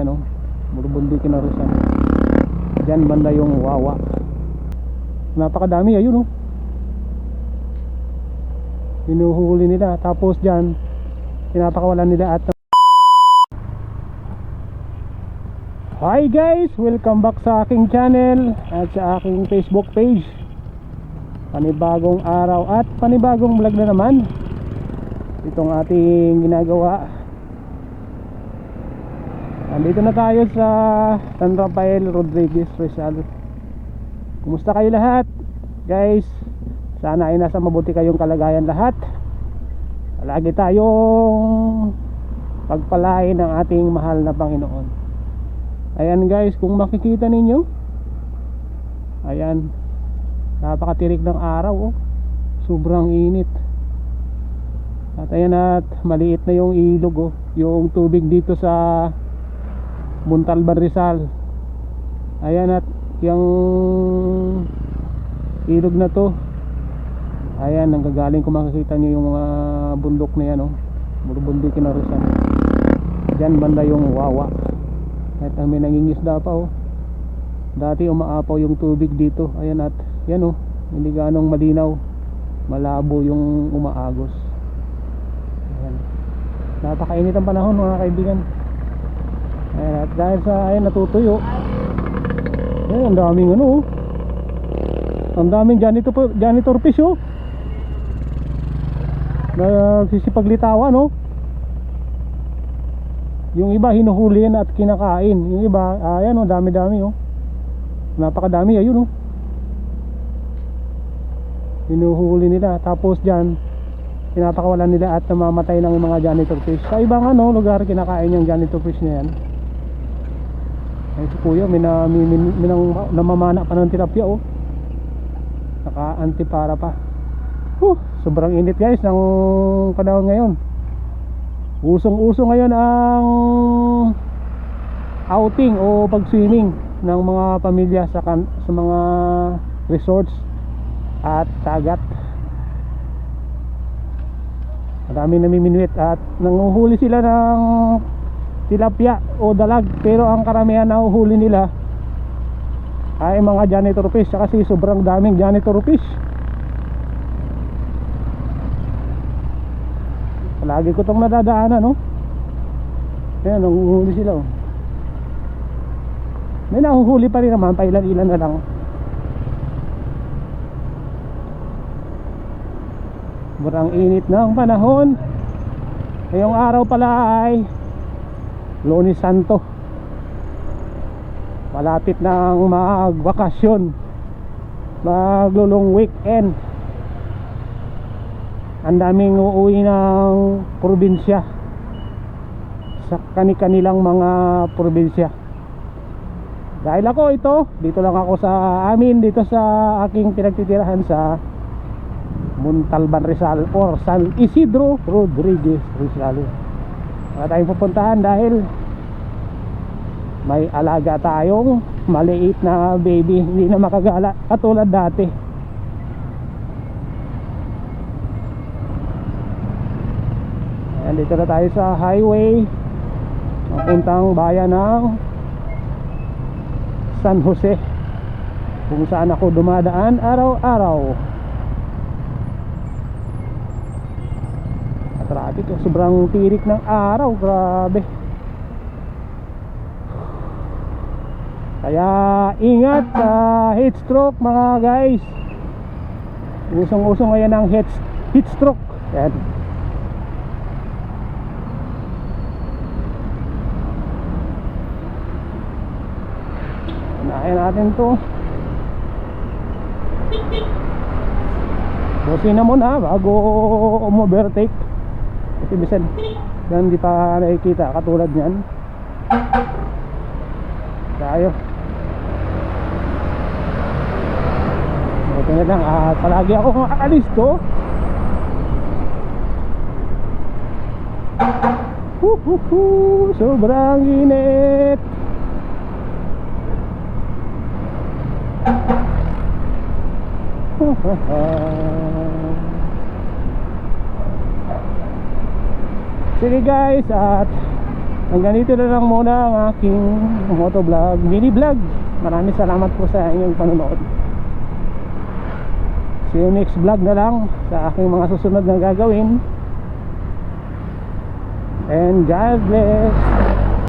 yan oh. Burubundikin na Rizal Diyan banda yung Wawa. Napakadami ayun oh. Hinuhuli nila. Tapos dyan Pinapakawalan nila at Hi guys! Welcome back sa aking channel At sa aking Facebook page. Panibagong araw At panibagong vlog na naman. Itong ating ginagawa Andito na tayo sa San Rafael Rodriguez Rizal Kumusta kayo lahat? Guys Sana ay nasa mabuti kayong kalagayan lahat Lagi tayong Pagpalain ng ating mahal na Panginoon Ayan guys Kung makikita ninyo Ayan Napakatirik ng araw oh. Sobrang init At ayan at Maliit na yung ilog oh. Yung tubig dito sa Muntalban Rizal ayan at yung ilog na to. Ayan nanggagaling kung makikita nyo yung mga bundok na yan oh. burubundikin na Rizal. Dyan banda yung wawa. At may nangingisda pa oh. dati umaapaw yung tubig dito. Ayan at yan oh. Hindi ganong malinaw. Malabo yung umaagos. Ayan. Napakainit ang panahon mga kaibigan Ayan, at dahil sa ayun natutuyo. Ayan, ang daming ano oh. Ang daming janitor, janitor fish oh. Nagsisipaglitawan oh. Yung iba hinuhuli yan at kinakain. Yung iba, ayan oh, dami-dami oh. Napakadami ayun oh. Hinuhuli nila tapos diyan pinapakawalan nila at namamatay ng mga janitor fish. Sa ibang ano, lugar kinakain yung janitor fish na yan. Si kuya, may, na, may, may, may nang, namamana pa ng tilapia oh. Naka antipara pa. Huh, sobrang init guys ng panahon ngayon. Usong-uso ngayon ang outing o pag-swimming ng mga pamilya sa, kan, sa mga resorts at dagat. Maraming namiminuit at nanguhuli sila ng tilapia o dalag pero ang karamihan na uhuli nila ay mga janitor fish kasi sobrang daming janitor fish. Palagi ko itong nadadaanan no ayan nanguhuli sila oh. may nahuhuli pa rin naman pailan ilan na lang. Sobrang init ng panahon. Ngayong araw pala ay Lunes Santo. Malapit ng magbakasyon maglulong weekend. Ang daming uuwi ng probinsya sa kani-kanilang mga probinsya. Dahil ako ito dito lang ako sa amin dito sa aking pinagtitirahan sa Muntalban Rizal or San Isidro Rodriguez Rizal wala tayong pupuntahan dahil may alaga tayong maliit na baby. Hindi na makagala. Katulad dati. Ayan, dito na tayo sa highway. Papuntang bayan ng San Jose. Kung saan ako dumadaan araw-araw oh. sobrang tirik ng araw grabe. Kaya ingat sa heat stroke mga guys. Usong usong ngayon ang heat, heat stroke yan unahin natin to. Busin na muna bago umovertake kasi bisan yan di pa nakikita katulad niyan. Tayo. Ito na lang at palagi ako aalis to Huhuhu, sobrang init Sige guys at hanggang dito na lang muna ang aking motovlog mini vlog. Maraming salamat po sa inyong panonood. See you next vlog na lang sa aking mga susunod na gagawin. And God bless